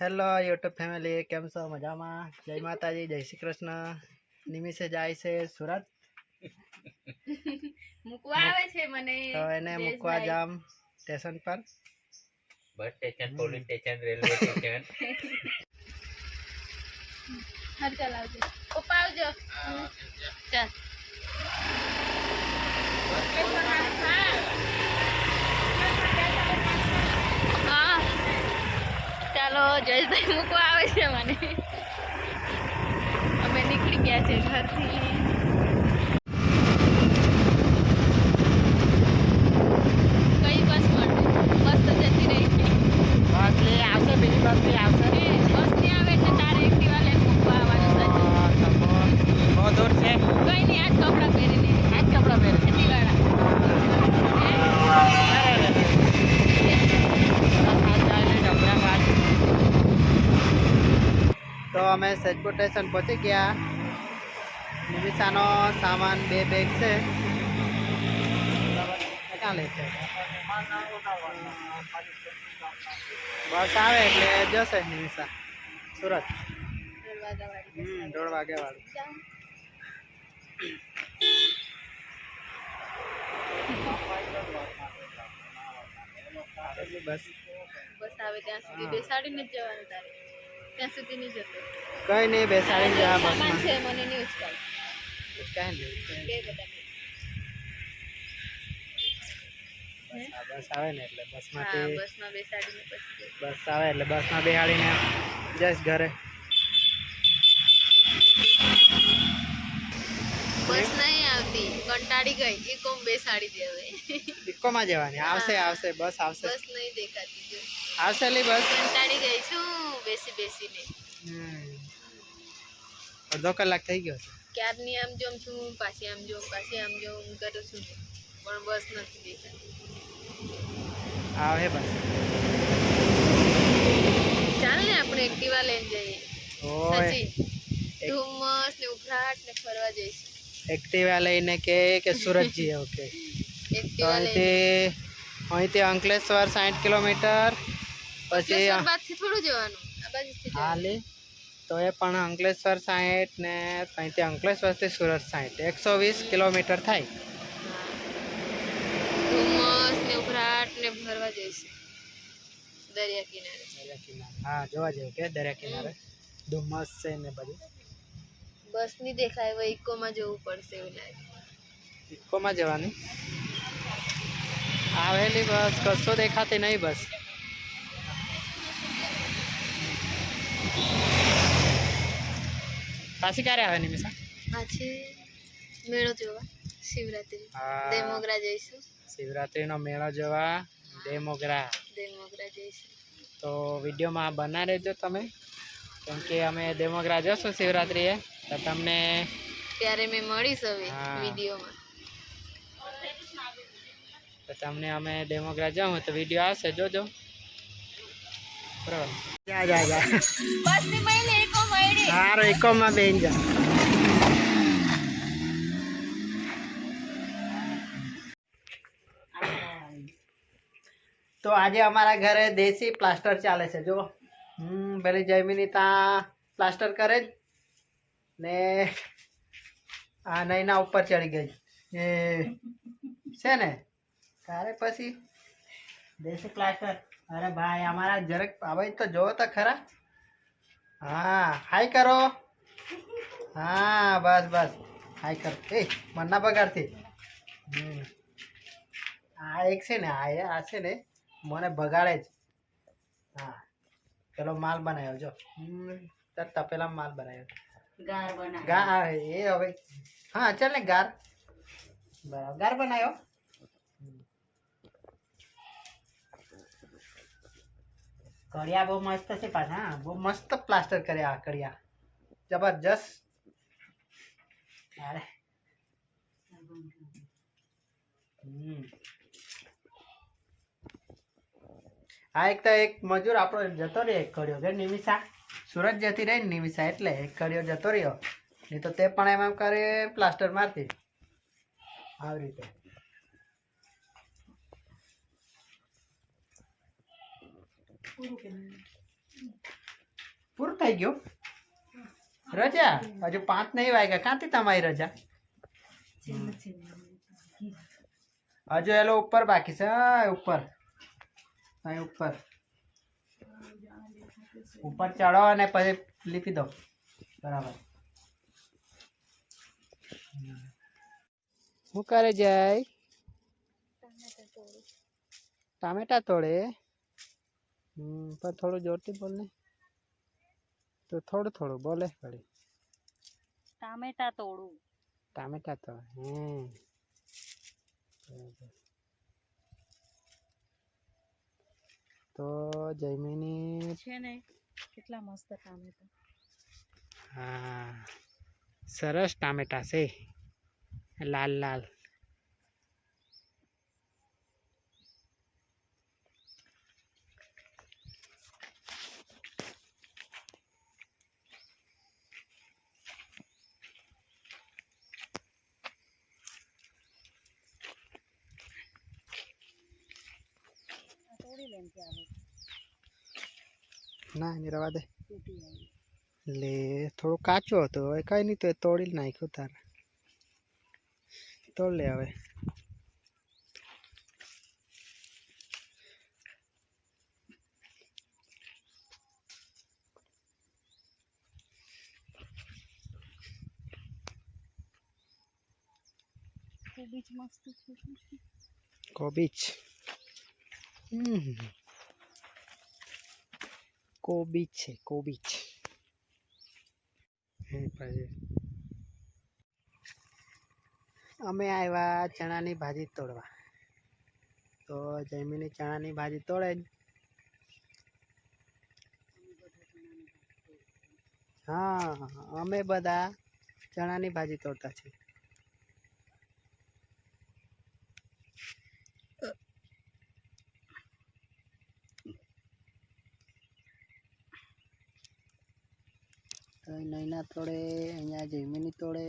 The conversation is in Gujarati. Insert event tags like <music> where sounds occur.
હેલો યુટ્યુબ ફેમિલી કેમ છો? મજામાં? જય માતાજી જય શ્રી કૃષ્ણ. નિમિષે જાય છે સુરત. <laughs> મૂકવા આવે છે મને તો એને મૂકવા જામ સ્ટેશન પર. Bus station police station railway station. <laughs> હર ચલાવજો પપ્પા આવજો. ચાલ હા ચાલો જયેશભાઈ મૂકવા આવે છે મને. અમે નીકળી ગયા છે ઘરથી કઈ બસ માટે બસ તો જતી રહી બસ લે આવશે બીજી બસ બી આવશે બસ નહીં આવે એટલે તારે એક્ટિવા લઈને મૂકવા આવવાનું સાચું બહુ દૂર છે કઈ નહીં આજ કપડાં પહેરીને આ જ કપડાં પહેરે તો અમે સજપુર સ્ટેશન પહોંચી ગયા. નિમિષાનો સામાન બે બેગ છે. ક્યાં લે છે? બસ આવે એટલે જશે નિમિષા સુરત. હમ દોઢ વાગે વાળું. બસ બસ આવે ત્યાં સુધી. બેસાડીને જ જવાનું તારે. ત્યાં સુધી નહીં જતો. કઈ નહીં બેસાડી જા બસમાં. છે મને નહીં ઉચકાય બે બધા. બસ આવે ને એટલે બસમાંથી બસમાં બેસાડીને પછી બસ આવે એટલે બસમાં બેહાડીને જઈશ ઘરે. બસ નહીં આવતી કંટાળી ગઈ. એ બેસાડી દે હવે. ઇકોમાં જવાની. આવશે આવશે બસ આવશે. બસ નહીં દેખાતી જો આવશે લી બસ કંટાળી ગઈ છું બેસી બેસીને. હમ. અડધો કલાક થઈ ગયો છે. ક્યારની આમ જોમ છું પાછી આમ જોમ પાછી આમ જોમ કરું છું. પણ બસ નથી દેખાતી. આવે બસ. ચાલ ને આપણે એક્ટિવા લઈને જઈએ. સચિન ધુમ્મસ ને ઉભરાટ ને ફરવા જઈશું. એક્ટિવા લઈને કે કે સુરત જઈએ? ઓકે. તો <laughs> એક્ટિવા લઈને. અહીંથી અંકલેશ્વર સાઠ કિલોમીટર પછી થોડું જવાનું. હાલે. તો એ પણ અંકલેશ્વર સાઠ ને અહીંથી અંકલેશ્વરથી સુરત સાહીઠ એકસો વીસ કિલોમીટર થાય. ધુમ્મસ ને ઉભરાટ ને ફરવા જઈશું. દરિયા કિનારે. દરિયા કિનારે. હા જોવા જેવું કે દરિયા કિનારે. ધુમ્મસ છે ને બધું. બસની દેખાય હવે ઇકોમાં જવું પડશે એવું લાગે. ઇકોમાં જવાની. આવેલી બસ કશો દેખાતી નહીં બસ. પાછી ક્યારે આવે નિમિષા? પાછી મેળો જોવા શિવરાત્રી. દેમોગરા જઈશું. શિવરાત્રીનો મેળો જોવા ડેમોગ્રા દેમોગરા. જઈશું. તો વિડીયોમાં બના રહેજો તમે. કેમ કે અમે ડેમોગ્રા જશું શિવરાત્રીએ તો તમને ત્યારે મેં મળીશ હવે. વિડીયોમાં. તો તમને અમે ડેમોગ્રા જાઉં તો વીડિયો આવશે જોજો. બરાબર. જા જા જા. સારો બેન જા. તો આજે અમારા ઘરે દેશી પ્લાસ્ટર ચાલે છે જો હમ પેલી જમીની ત્યાં પ્લાસ્ટર કરે જ ને આ નૈના ઉપર ચડી ગઈ. એ છે ને? તારે પછી? દેશી પ્લાસ્ટર અરે ભાઈ અમારા જરાક ભાઈ તો જોવો તો ખરા. હા હાય કરો. હા બસ બસ. હાય કરો. એ મનના પગારથી. આ એક છે ને આ આ છે ને મને બગાડે જ. હા. પેલો માલ બનાવ્યો જો. તાર તપેલા માલ બનાવ્યો. ગાર એ હવે. હા ચાલ ને ગાર. બરાબર. ગાર બનાવ્યો. કડિયા બહુ મસ્ત છે પાછા બહુ મસ્ત પ્લાસ્ટર કર્યા આ કડિયા જબરજસ્ત. અરે. આ એક તો એક મજૂર આપણો જતો રહ્યો એક કડિયો કે નિમિષા સુરત જતી રહી ને નિમિષા એટલે એક કડિયો જતો રહ્યો. નહીં તો તે પણ એમ એમ કરે પ્લાસ્ટર મારતી. આવી રીતે. થઈ ગયું? રજા? હજુ પાંચ નહીં વાગ્યા. ક્યાંથી તમારી રજા? હજુ એલો ઉપર બાકી છે. ઉપર. અહીં ઉપર. ઉપર ચડો અને પછી લીપી દો. બરાબર. શું કરે જાય? ટામેટા તોડે? પણ થોડું જોરથી બોલ ને. તો થોડું થોડું બોલે વળી. ટામેટા તોડું. ટામેટા તો હમ. તો જયમીની છે ને કેટલા મસ્ત ટામેટા. હા સરસ ટામેટા છે. લાલ લાલ. આ કે આવે. ના એને રવા દે. લે થોડો કાચો હતો. હવે કઈ નહીં તો એ તોડી નાખ્યું તારે. તોડ લે હવે. કોબીજ મસ્ત? કોબીજ. હમ કોબીજ છે કોબીજ છે અમે આવ્યા ચણાની ભાજી તોડવા. તો જમીની ચણાની ભાજી તોડે હા અમે બધા ચણાની ભાજી તોડતા છીએ. નૈના તોડે અહીંયા જયમીની તોડે